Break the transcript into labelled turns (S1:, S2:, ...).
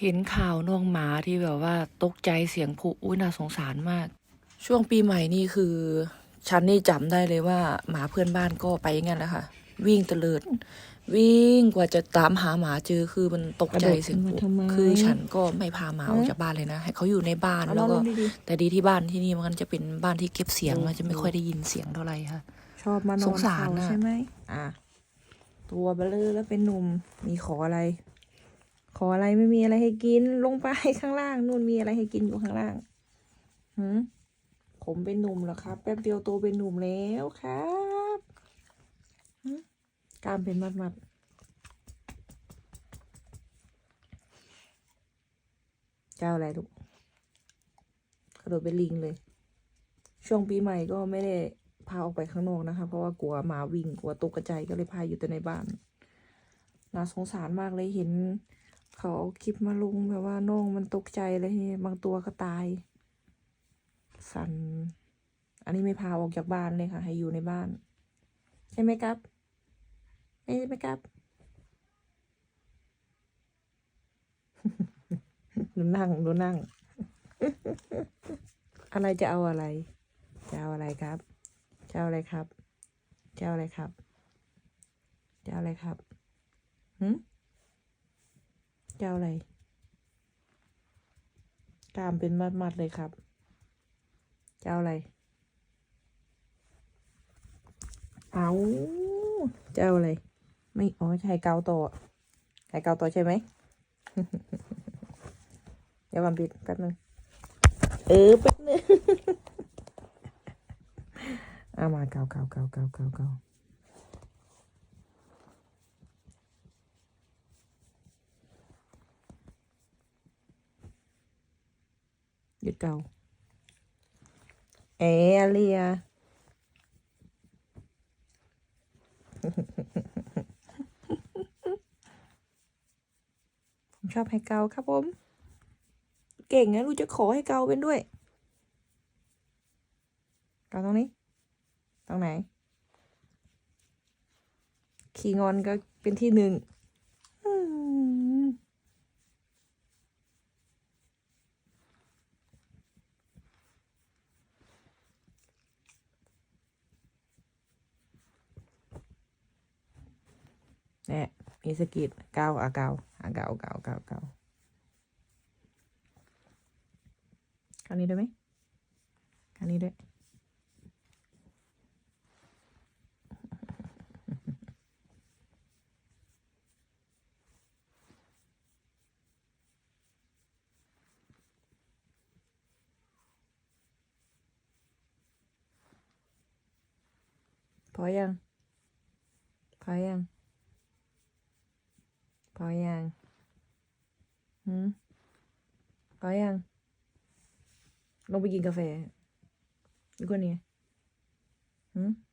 S1: เห็นข่าวน้องหมาที่แบบว่าตกใจเสียงผุอุ้ยน่าสงสารมาก ช่วงปีใหม่นี่คือ ฉันนี่จำได้เลยว่า หมาเพื่อนบ้านก็ไปอย่างนั้นแหละค่ะ วิ่งเตลิด วิ่งกว่าจะตามหาหมาเจอคือมันตกใจเสียงผุ
S2: กระโดดขึ้นมาทำไม
S1: คือฉันก็ไม่พาหมาออกจากบ้านเลยนะ ให้เขาอยู่ในบ้าน
S2: เอา
S1: แล้วก็
S2: นอนลงดี
S1: แต่ดีที่บ้านที่นี่มันจะเป็นบ้านที่เก็บเสียง
S2: โอ้
S1: มันจะไม่ค่อยได้ยินเสียงเท่าไหร่ค่ะ
S2: ชอบมานอน
S1: สงสาร
S2: เฝ้
S1: น่ะ
S2: ใช่ไหมอะตัวเบลอแล้วเป็นหนุ่มมีขออะไรข ออะไรไม่มีอะไรให้กิน ลงไปข้างล่างนู่นมีอะไรให้กินอยู่ข้างล่างหืมผมเป็นหนุ่มแล้วครับ แป๊บเดียวโตเป็นหนุ่มแล้วครับกามเป็นมัดมัดๆเจ้าอะไรลูกกระโดดเป็นลิงเลย ช่วงปีใหม่ก็ไม่ได้พาออกไปข้างนอกนะคะ เพราะว่ากลัวหมาวิ่งกลัวตกกระจายก็เลยพาอยู่แต่ในบ้านน่าสงสารมากเลยเห็น เขาเอาคลิปมาลงแบบว่าน้องมันตกใจเลยนี้บางตัวก็ตาย สัน อันนี้ไม่พาออกจากบ้านเลยค่ะ ให้อยู่ในบ้าน ใช่ไหมครับใช่ไหมครับหนูนั่งหนูนั่ง อะไรจะเอาอะไร จะเอาอะไรครับ จะเอาอะไรครับ จะเอาอะไรครับ จะเอาอะไรครับหืม จะอาอะไรกามเป็นมัดๆเลยครับจะอาอะไรเอาจะเอาอะไร ไม่อ๋อจะให้เกาต่อให้เกาต่อใช่ไหมเดี๋ยววันปิดแป๊บนึงเออแป๊บนึงเอามาเกาเกาเกาเกาเกาเกา หยุดเกาเออเลียผมชอบให้เกาครับผม เก่งนะรู้จะขอให้เกาเป็นด้วย เกาตรงนี้ ตรงไหน ขี่งอนก็เป็นที่หนึ่ง เนี่ยมีสกิดเกาอะเกาอะเกาเกาเกาเกาคราวนี้ได้ไหมคราวนี้ด้วยพอยังพอยัง พอยังหืมพอยัง ลงไปกินกาแฟดูกว่านี้หืม